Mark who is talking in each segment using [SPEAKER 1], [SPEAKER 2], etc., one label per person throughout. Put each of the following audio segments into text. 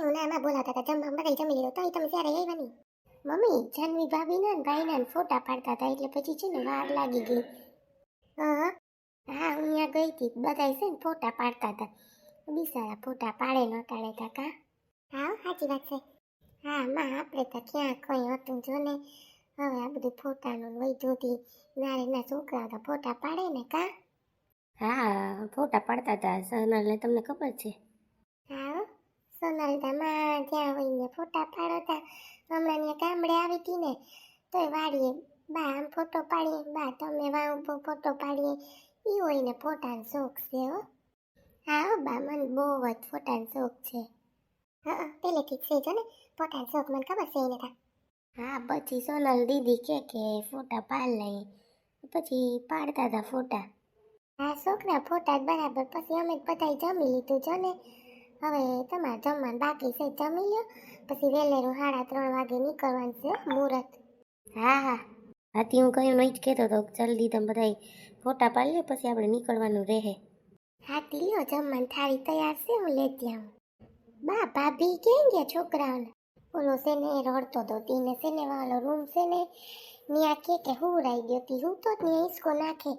[SPEAKER 1] હું નામાં બોલાવતા હતા. જમવા બધા જમી લીધો. તો તમે ત્યારે આવ્યા નહીં મમ્મી, જાનવી ભાભીના ને ભાઈના ને ફોટા પાડતા હતા. એટલે પછી છે ને વાર લાગી ગઈ. હા હા, હું ત્યાં ગઈ હતી. બધા છે ને ફોટા પાડતા હતા. બિસારા ફોટા પાડે ન કાઢે હતા કા. હા, સાચી વાત છે. હા, માં, આપણે તો ક્યાં કોઈ હતું જો ને. હવે આ બધું ફોટાનું વૈધું હતી નારેના છોકરા તો ફોટા પાડે ને કા.
[SPEAKER 2] હા, ફોટા પાડતા હતા. સોનલને તમને ખબર છે?
[SPEAKER 1] સોનલદામાં જ્યાં હોય ને ફોટા પાડતા, હમણાં ત્યાં ગામડે આવી હતી ને, તોય વાડીએ બા આમ ફોટો પાડીએ, બા તમે વા ઊભો ફોટો પાડીએ એ હોય ને ફોટાનો શોખ છે હો. હા હો બા, મને બહુ જ ફોટાનો શોખ છે. હા પહેલેથી જ છે જો ને ફોટાનો શોખ મને ખબર છે એને તા
[SPEAKER 2] હા, પછી સોનલ દીદી કે કે ફોટા પાડ લઈ, પછી પાડતા હતા ફોટા.
[SPEAKER 1] હા છોકરા ફોટા જ બરાબર, પછી અમે બધાય જમી લીધું જો ને હવે તમારે જમવાનું બાકી છે જમી લ્યો. પછી વહેલેરું સાડા ત્રણ વાગે નીકળવાનું છે મુહૂર્ત.
[SPEAKER 2] હા હા. હાથી હું કહ્યું નહીં જ કહેતો હતો જલ્દી તમે બધા ફોટા પાડી લે પછી આપણે નીકળવાનું રહે.
[SPEAKER 1] હા લ્યો જમવાનું થાળી તૈયાર છે હું લેતી આવું. બા ભાભી કેમ ગયા છોકરાઓને? ઓલો છે ને રડતો હતો તીને છે ને વાલો રૂમ છે ને ત્યાં કે કે હુરાઈ ગયો તી. હું તો ત્યાં હિસકો નાખે.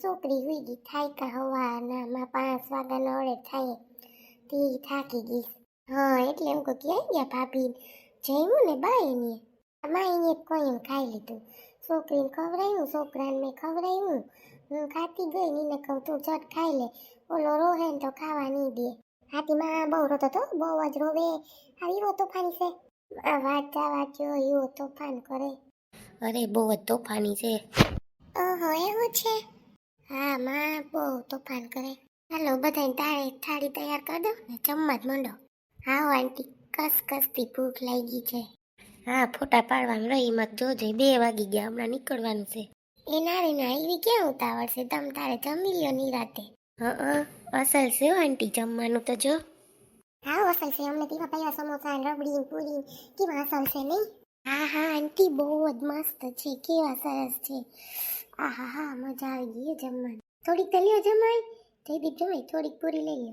[SPEAKER 1] છોકરી હુઈ ગઈ થાય કા હવાના માં પાંચ વાગ્યાનો અડે થાય. તી થાકી ગઈ. હા એટલે હું કહું ક્યાં ગયા ભાભી. જમ્યું ને બા એની. આમાં એને કોઈ એમ ખાઈ લીધું. છોકરીને ખવડાવ્યું છોકરાને મેં ખવડાવ્યું હું ખાતી ગઈ નીને કહું તું ચટ ખાઈ લે. ઓલો રોહે ને તો ખાવા નહીં દે. હાથીમાં બહુ રોતો તો બહુ જ રોવે. આવી એવો તોફાની છે. વાંચા વાંચ્યો એવો તોફાન કરે.
[SPEAKER 2] અરે બહુ જ તોફાની છે.
[SPEAKER 1] ઓહો એવું છે? હા માં બહુ તોફાન કરે. હાલો બધાને તારે થાળી તૈયાર કરી દો ને જમવા જ મંડો. હા આંટી કસ કસથી ભૂખ લાગી છે?
[SPEAKER 2] હા ફોટા પાડવાનું રહી મત જોજે બે વાગી ગયા હમણાં નીકળવાનું છે.
[SPEAKER 1] એ નારી ના એવી ક્યાં ઉતાવળ છે? તમ તારે જમી લ્યો નિરાતે
[SPEAKER 2] હા અસલ છે આંટી જમવાનું તો જો.
[SPEAKER 1] હા અસલ છે અમને તેવા પૈયા સમોસા રબડી પૂરી કેવા અસલ છે નહીં? હા હા આંટી બહુ જ મસ્ત છે કેવા સરસ છે. આ હા મજા આવી ગઈ જમવાની. થોડીક તો લ્યો જયદીપ જમાય થોડીક પૂરી લઈએ.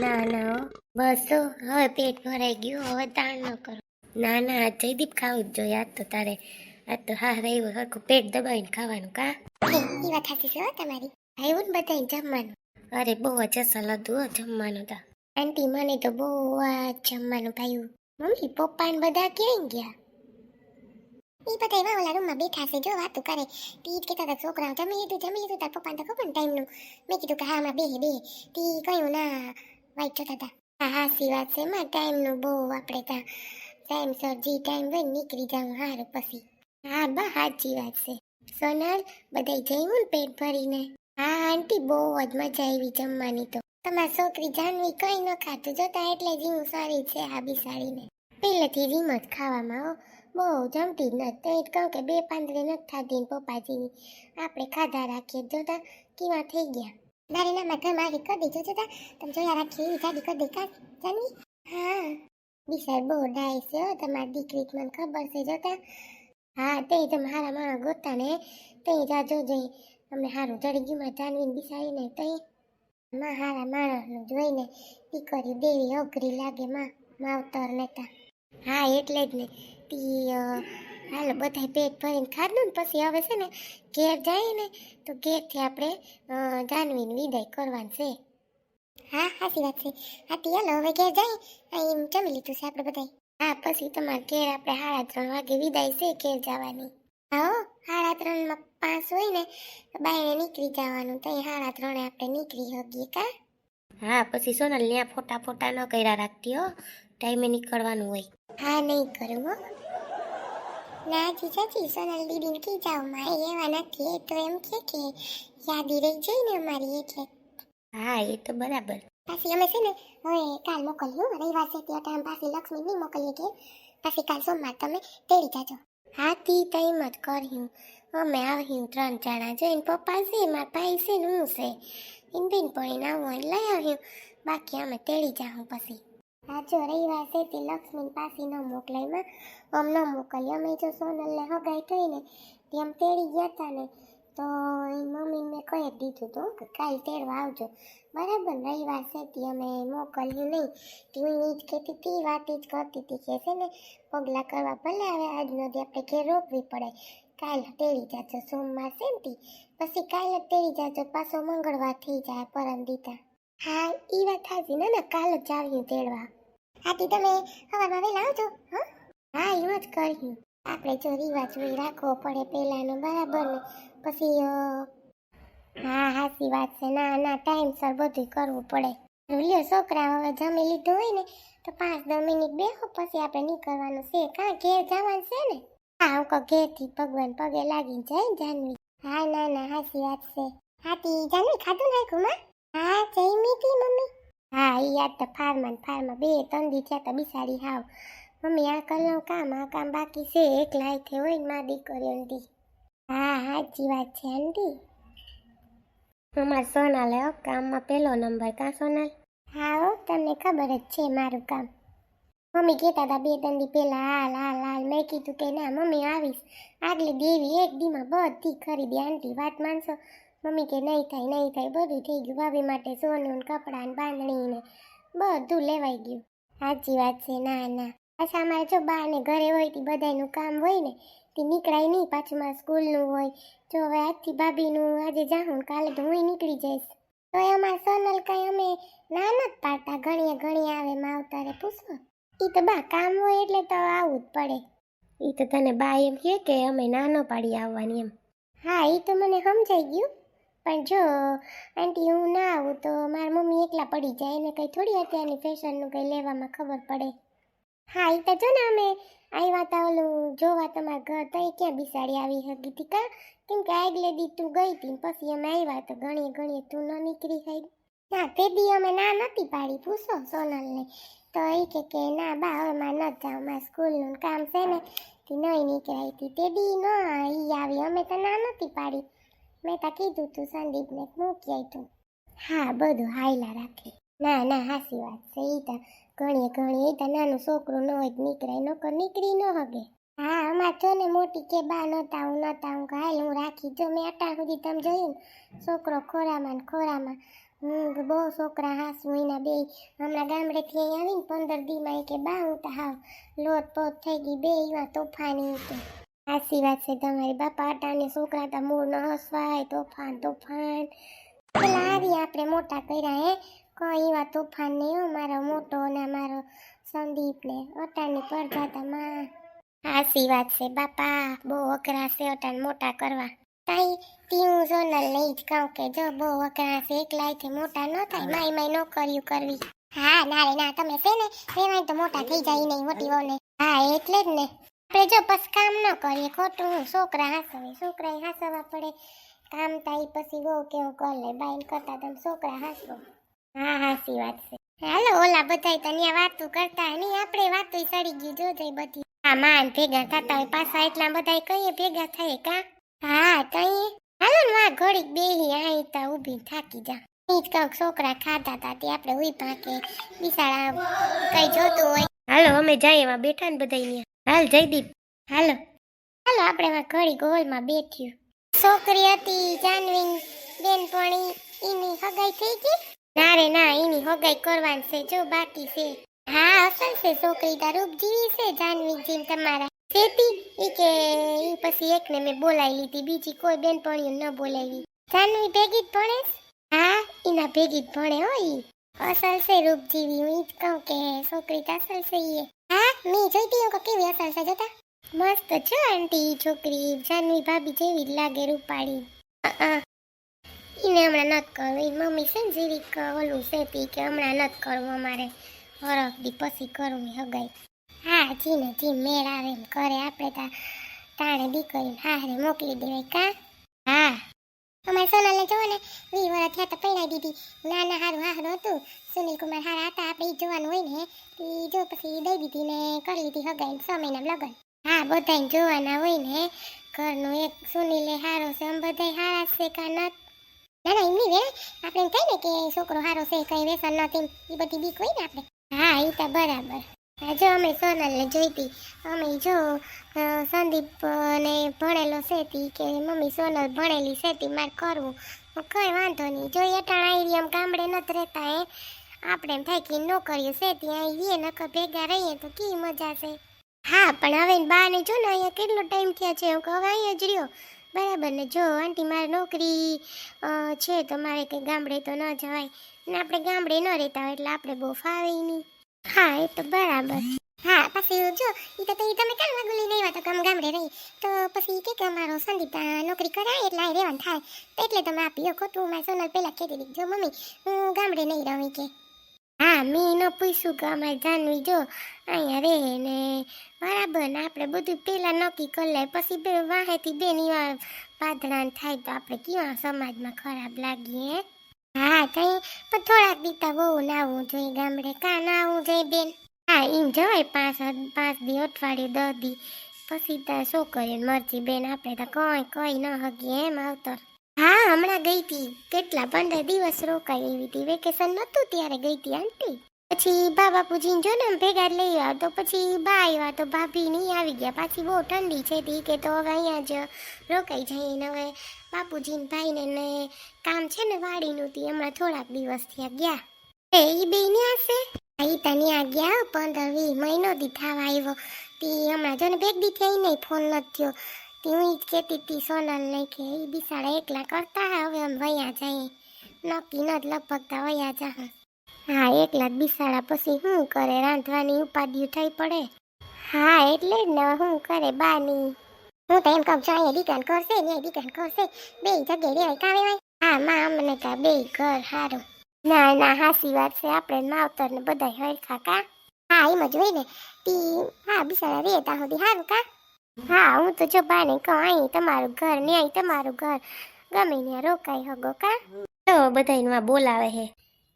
[SPEAKER 2] ના ના બસ. હવે પેટ ભરાઈ ગયું. હવે તાણ ન કરો. ના ના જયદીપ ખાવું જ જોઈએ. આજ તો તારે આજ તો હા રહ્યું. સરખું પેટ દબાવીને ખાવાનું કા?
[SPEAKER 1] એ વાત સાચી છે તમારી. આવ્યું ને બધાને જમવાનું?
[SPEAKER 2] અરે બહુ જ અસલ હતું હો જમવાનું તો.
[SPEAKER 1] આંટી મને તો બહુ જમવાનું ભાઈ મમ્મી પપ્પા ને બધા ક્યાં ગયા? એ બધા એવા ઓલા રૂમમાં બેઠા છે, જો વાતો કરે. તી જ કહેતા હતા, છોકરાઓ જમી લીધું જમી લીધું, તાર પપ્પાને તો ખબર ને ટાઈમનું મેં કીધું કે, હા હમણાં બે બે તી કહ્યું ના વાઈટ જોતા હતા. હા હાસી વાત છે એમાં ટાઈમનું બહુ આપણે ત્યાં ટાઈમસર જે ટાઈમ હોય નીકળી જાઉં હારું પછી. હા, બા સાચી વાત છે. સોનલ, બધાય જઈવું પેટ ભરીને. હા આંટી, બહુ જ મજા આવી જમવાની તો. તમારી છોકરી જાનવી કઈ ન ખાતું, જોતા એટલે જ હું સારી છે આ બિસાડીને. પહેલેથી જ જ ખાવામાં, હો. બહુ જમતી નથી. તો જ કહું કે બે પાંદડી નથી થતી ને પપ્પાજીની આપણે ખાધા રાખીએ. જોતા કેવા થઈ ગયા. મારી નામાં ઘરમાં મારી કરી દીધું જોતા તમે જોયા રાખીએ એવી જાડી કરી દઈ કા જાનવી હા. બિસાડ બહુ ડાય છે તમારી દીકરી. મને ખબર છે જોતા હા, તે તમે હારા માણસ ગોતા ને. તે જાજો. જઈ અમને સારું જડી ગયું માં જાનવીને બિસાડીને તઈ માં હારા માણસનું જોઈને દીકરી દેવી અઘરી લાગે, માં માવતર નેતા હા, એટલે જ ને. તી હાલો બધા પેટ ભરીને ખાધું ને પછી હવે છે ને ઘેર જાય ને, તો ઘેરથી આપણે જાનવીને વિદાય કરવાની છે. હા સાચી વાત છે. હા, તી, હાલો, હવે ઘેર જાય. એમ જમી લીધું છે આપણે બધાય. હા, પછી તમારે ઘેર આપણે સાડા ત્રણ વાગે વિદાય છે ઘેર જવાની. હા સાડા ત્રણમાં પાંચ હોય ને, તો બાયણે નીકળી જવાનું. તો સાડા ત્રણે આપણે નીકળી શકીએ કા?
[SPEAKER 2] હા, પછી સોનલ ત્યાં ફોટા ફોટા ન કર્યા રાખતી, હો. ટાઈમે નીકળવાનું હોય.
[SPEAKER 1] હા નહીં કરું હો. ના જીજાજી સોનલ દીદીને કી જાઓ માં એ એવા નથી. એ તો એમ કે કે યાદી રહી જાય ને અમારી એટલે.
[SPEAKER 2] હા એ તો બરાબર.
[SPEAKER 1] પાછી અમે છે ને હવે કાલ મોકલ્યું રવિવાર છે ત્યાં ટાઈમ પાછી લક્ષ્મી નહીં મોકલીએ કે. પાછી કાલ સોમવાર તમે તેડી જાજો. હા તી ટાઈમ જ કર્યું. અમે આવ્યું ત્રણ જણા જઈને એને પપ્પા છે મારા ભાઈ છે ને હું છે. એને બેન પણ આવું લઈ આવ્યું. બાકી અમે તેડી જાઉં પછી. હા જો રવિવાર છે તે લક્ષ્મી પાસે ન મોકલાય. માં આમ ન મોકલી અમે જો સોનલને હગાઈ થઈ ને તે આમ તેડી ગયા હતા ને તો એ મમ્મી મેં કહી દીધું હતું કે કાલ તેડવા આવજો. બરાબર, રવિવાર છે તે અમે મોકલ્યું નહીં. તું હું જ કહેતી હતી વાત જ કરતી હતી કે છે ને, પગલાં કરવા ભલે આવે, આજનો દે આપણે ઘેર રોકવી પડે. કાલ તેડી જાજો સોમવાર છે ને પછી કાલ જ તેડી જાજો પાછો મંગળવાર થઈ જાય પરમ દીતા હા એ વાત સાચી. ના ના, કાલ જ આવ્યું તેડવા. આથી તમે હવામાં વહેલા આવજો હા. હા, એવું જ કર્યું. આપણે જો રિવાજ રાખવો પડે પહેલાંનો, બરાબર ને? પછી હા, હાસી વાત છે. ના ના ટાઈમસર બધું કરવું પડે. લ્યો છોકરા હવે જમી લીધું હોય ને, તો પાંચ દસ મિનિટ બેહો, પછી આપણે નીકળવાનું છે. કાં ઘેર જવાનું છે ને? હા, હું કહું ઘેરથી ભગવાન પગે લાગી જાય જાનવી. હા, ના ના, હાસી વાત છે. હાથી, જાનવી, ખાધું નાખ્યું, માં હા જઈમી તી મમ્મી હા એ યાદ તો ફાર્મા ને બે, ત્રણ દી થયા તો બિસાડી હાવ. મમ્મી, આ કલનું કામ, આ કામ બાકી છે. એકલા હાથે હોય ને માં દીકરીઓ દી હા સાચી વાત છે, આંટી.
[SPEAKER 2] અમાર સોનાલ હો, કામમાં પહેલો નંબર કાં સોનાલ?
[SPEAKER 1] હા, હો, તમને ખબર જ છે મારું કામ. મમ્મી કહેતા હતા બે, ત્રણ દી પહેલા, હાલ હાલ હાલ. મેં કીધું કે ના, મમ્મી આવીશ. આગલી દેવી એક દીમાં બધી ખરીદી. આંટી, વાત માનશો? મમ્મી કે નહીં થાય નહીં થાય. બધું થઈ ગયું. ભાભી માટે સોનું કપડાં બાંધણી ને બધું લેવાઈ ગયું. સાચી વાત છે ના ના. પાછા અમારે જો બા ને ઘરે હોય તે બધાયનું કામ હોય ને તે નીકળાય નહીં પાછું મારા સ્કૂલનું હોય. જો હવે આજથી ભાભીનું આજે જાઉં કાલે તો હું નીકળી જઈશ. તો અમારા સોનલ કાંઈ અમે ના જ પાડતા ઘણીએ ઘણી આવે માવતારે પૂછો એ તો બા કામ હોય એટલે તો આવવું જ પડે.
[SPEAKER 2] એ તો તને બા એમ કહે કે અમે નાનો પાડી આવવાની એમ.
[SPEAKER 1] હા એ તો મને સમજાઈ ગયું. પણ જો, આંટી, હું ના આવું તો મારા મમ્મી એકલા પડી જાય. એને કંઈ થોડી અત્યારની ફેશનનું કંઈ લેવામાં ખબર પડે. હા એ તો જો ને અમે આવ્યા તા ઓલું જોવા તમારા ઘર તો એ ક્યાં બિસાડી આવી હતી કા? કેમ કે આગલે દી તું ગઈ હતી પછી અમે આવ્યા તો ઘણી ઘણી તું ન નીકળી થઈ ના તે દી અમે ના નથી પાડી, પૂછો સોનલને. તો એ કે કે, ના બા, હવે મારે ન જાઉં મારે સ્કૂલનું કામ છે ને. તે નહીં નીકળાઈ હતી તે દી ન એ આવી, અમે તો ના નથી પાડી. મેં તો કીધું તું સંદીપને મૂકી આવી તું. હા, બધું હાયલા રાખે. ના ના, હાસી વાત છે. એ તો ઘણીએ ઘણી ઈ તો નાનું છોકરું ન હોય નીકળાય, નકર નીકળી ન હગે. હા અમાર જો ને મોટી કે બા નતા હું નતા હું હાલ હું રાખી જો મેં અટાણ સુધી તમે જોયું છોકરો ખોરામાં ને ખોરામાં. હું બહુ છોકરા હાસું એના બે, હમણાં ગામડેથી અહીં આવીને પંદર દીમાં એ કે બા, હું તો હાવ લોટ પોત થઈ ગઈ બે એવા તોફાની તો વાત છે, તમારી બાપા અને છોકરા તો મૂળ ન હસવાય, તોફાન તોફાન. પેલા આવી આપણે મોટા કર્યા, હે? કોઈ એવા તોફાન નહીં હો, મારો મોટો ને મારો સંદીપ ને. અટાણની પરજાતા માં. સાચી છે, બાપા. બહુ અઘરા છે, અટાણ મોટા કરવા. તાઈ તીવું સોનલ લઈ જ કહું કે જો બહુ અઘરા છે એકલાયથી મોટા ન થાય, માય માય નોકરીઓ કરવી. હા, ના રે, ના, તમે છે ને રેવાય તો મોટા થઈ જાય નહીં મોટી વહુને હા, એટલે જ ને. આપણે જો બસ ન કરીએ, ખોટું હું, છોકરા હાસવે છોકરા હાસવા પડે. કામ થાય પછી બહુ કેવું કર બાઈન કરતા તમે છોકરા હાસવો. હા હાસી વાત છે. હાલો, ઓલા બધાય તો ત્યાં વાતું કરતા નહીં, આપણે વાતું સડી ગયું જોજે બધી. હા માન ભેગા થતા હોય પાછા, એટલા બધા કહીએ ભેગા થાય કા? હા તઈ હાલો ને વા ઘડીક બેહી આઈ તા ઊભી થાકી જા. ઈ જ કંઈક છોકરા ખાતા તા તે આપણે ઉઈ પાકે બિસાડા કઈ જોતું હોય.
[SPEAKER 2] હાલો, અમે જઈએ એમાં બેઠા ને બધા અહીંયા હાલ જયદીપ,
[SPEAKER 1] હાલો. હાલો, આપણે માં ઘડી ગોલમાં બેઠ્યું છોકરી હતી જાનવી બેનપણી એની હગાઈ થઈ ગઈ? ના રે, ના એની હગાઈ કરવાની છે, જો બાકી છે. હા, અસલ છે, છોકરી તાર જીવી છે જાનવી જીમ તમારા. સેતી એ કે એ પછી એકને મેં બોલાવી લીધી, બીજી કોઈ બેનપણીઓ ન બોલાવી. જાનવી ભેગી જ ભણે? હા એના ભેગી જ ભણે હો ઈ. અસલ છે, રૂપજીવી, હું ઈ જ કહું કે છોકરી તો અસલ છે હા મેં જોઈતી હું કેવી અસર છે જોતા? મસ્ત છે આંટી, છોકરી, જાનવી ભાભી જેવી જ લાગે રૂપાળી. એને હમણાં નત કરવું. એ મમ્મી છે ને જીરીક ઓલું છે કે હમણાં નત કરવું અમારે. હરખ દી પછી કરવું હગાઈ. હા જી ને જી મેળ આવે એમ કરે આપણે તા, તાણે દીકરીને હારે મોકલી દેવાય કા? હા. અમારે સોનલને જોવો ને, વી વર્ષ થયા તો પહેરાઈ દીધી. નાના હારું હારું હતું. સુનિલ કુમાર હારા હતા. આપણે જોવાનું હોય ને, ઈ જો પછી દઈ દીધી ને કરી લીધી હગાઈ છ મહિના લગન. હા બધાને જોવાના હોય ને, ઘરનું એક સુનિલે હારો છે, આમ બધાય હારા છે કા નત ના ના એમની વે આપણે એમ થાય ને કે છોકરો હારો છે, કઈ વ્યસન નથી એ બધી બીક હોય ને આપણે. હા એ તો બરાબર. જો અમે સોનલને જોઈતી અમે જો સંદીપને ભણેલો સેતી કે મમ્મી સોનલ ભણેલી સેતી મારે કરવું. કઈ વાંધો નહીં. જો આવી આમ ગામડે નથી રહેતા એ આપણે એમ થાય કે નોકરીઓ સેતી અહીં આવીએ નકર ભેગા રહીએ તો કી મજા છે? હા, પણ હવે બાને જો ને અહીંયા કેટલો ટાઈમ થયા છે? હું હવે અહીંયા જ રહ્યો. બરાબર ને, જો, આંટી મારે નોકરી છે તો મારે કંઈ ગામડે તો ન જવાય. ને આપણે ગામડે ન રહેતા હોય એટલે આપણે બહુ ફાવે નહીં. હા, એ તો બરાબર. હા, પછી જો એ તો તમે કાલ વાગુલી નહીં વાત તો ગામડે રહી? તો પછી કે કે અમારો સંદીપ નોકરી કરાય એટલે આ રહેવાનું થાય. તો એટલે તમે આપી ખોટું મારી સોનલ પહેલાં કહેતી દીધી જો મમ્મી, હું ગામડે નહીં રહું કે. હા, મેં ન પૂછ્યું કે અમારે જાનવી જો અહીંયા રહે ને બરાબર ને આપણે બધું પહેલાં નક્કી કરી લે પછી બે વાહેથી બેની ની પાધરાન થાય તો આપણે કેવા સમાજમાં ખરાબ લાગીએ? હે? કઈ, પણ થોડાક દીતા બહુ નાવું જોઈએ, ગામડે કા નાવું જોઈએ બેન? હા એમ જવાય પાંચ પાંચ દી અઠવાડિયું દસ દી. પછી તો છોકરીઓ મરજી બેન, આપણે તો કોઈ કોઈ ન હગીએ એમ આવતો હા, હમણાં ગઈ હતી કેટલા, પંદર દિવસ રોકાઈ એવી હતી વેકેશન નહોતું ત્યારે ગઈ હતી આંટી. પછી બા બાપુજીને જો ને આમ ભેગા લઈ આવ્યા તો પછી બા આવ્યા તો ભાભી નહીં આવી ગયા. પાછી બહુ ઠંડી છે તી કે તો હવે અહીંયા જ રોકાઈ જઈએ ને હવે બાપુજીને ભાઈને ને કામ છે ને વાડીનું તી. હમણાં થોડાક દિવસ થયા ગયા. એ ઈ બે ન્યા છે ઈ આ ન્યા ગયા પંદર વીસ મહિનો દી થવા આવ્યો. તી હમણાં જો ને બેગ દી થઈ નહીં ફોન નથી થયો. તી હું જ કહેતી તી સોનલ ને કે એ બિસાડા એકલા કરતા હવે અમે વયા જાય. નક્કી નથી, લગભગ લપકતા વયા જા હા, એકલા જ બિસાડા પછી શું કરે? રાંધવાની ઉપાધિઓ થઈ પડે. હા, એટલે જ ને શું કરે બાની? હું તો એમ કહું છું અહીંયા દીકરાને કરશે ને દીકરાને કરશે બે જગ્યાએ રેવાય કામે હોય હા, માં અમને તો બે ઘર સારું ના ના, હાસી વાત છે, આપણે માવતર ને બધા હરખા કા? હા, એમ જ હોય ને, તી, હા બિચારા રે ત્યાં સુધી સારું કા? હા, હું તો જો બાને કહું, અહીં તમારું ઘર ને, અહીં તમારું ઘર. ગમે ત્યાં રોકાઈ હગો, કા?
[SPEAKER 2] તો બધાય બોલાવે હે.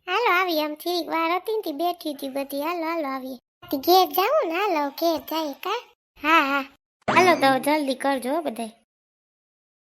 [SPEAKER 1] હાલો આવી આમ થોડીક વાર હતી ને બેઠી હતી બધી. હાલો હાલો આવીએ. ઘેર જાઉં ને હાલો, ઘેર જાય કા? હા હા.
[SPEAKER 2] હાલો તો જલ્દી કરજો બધાય.